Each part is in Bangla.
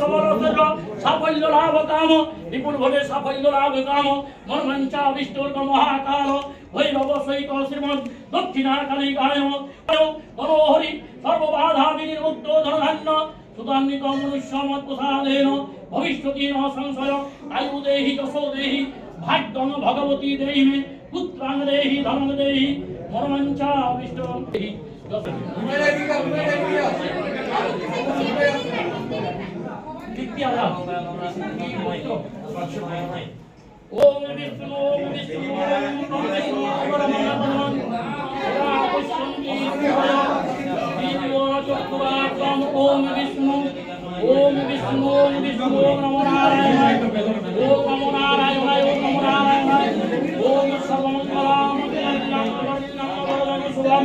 সবলসর্গ সাফল্য লাভ কাম বিপুল ভোগে সাফল্য লাভ কাম, মর্মঞ্চাবিষ্টবর্গ মহাকাল, ভৈরব সহিত শ্রীমদ দক্ষিণাকালী গায় মনোহরি, সর্ববাধা বিনির্মুক্ত ধনধান্য, সুতান্বিত মনুষ্যমত প্রসাদেন ভবিষ্যতি ন সংশয় আয়ু দেহি যশো দেহি ভাগ্যং ভগবতী দেহি মে পুত্রাং দেহি ধনং দেহি মর্মঞ্চাবিষ্ট দেহি। কীর্তি আলা ওম বিষ্ণু বিষ্ণু ওম বিষ্ণু ওম বিষ্ণু ওম বিষ্ণু ওম নমো নারায়ণায় ওম নমো নারায়ণায় ওম নমো নারায়ণায় ওম সর্বমঙ্গলাম শুভম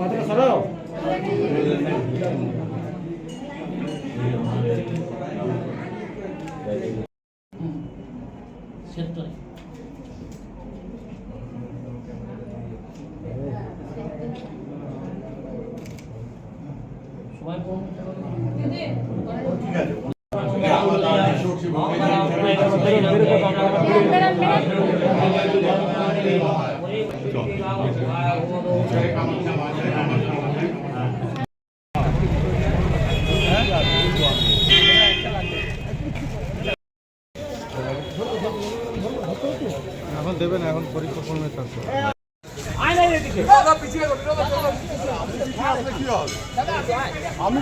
মাথাটা সরাও সবাই বলুন। এখন দেবেন এখন পরীক্ষা করবে আমি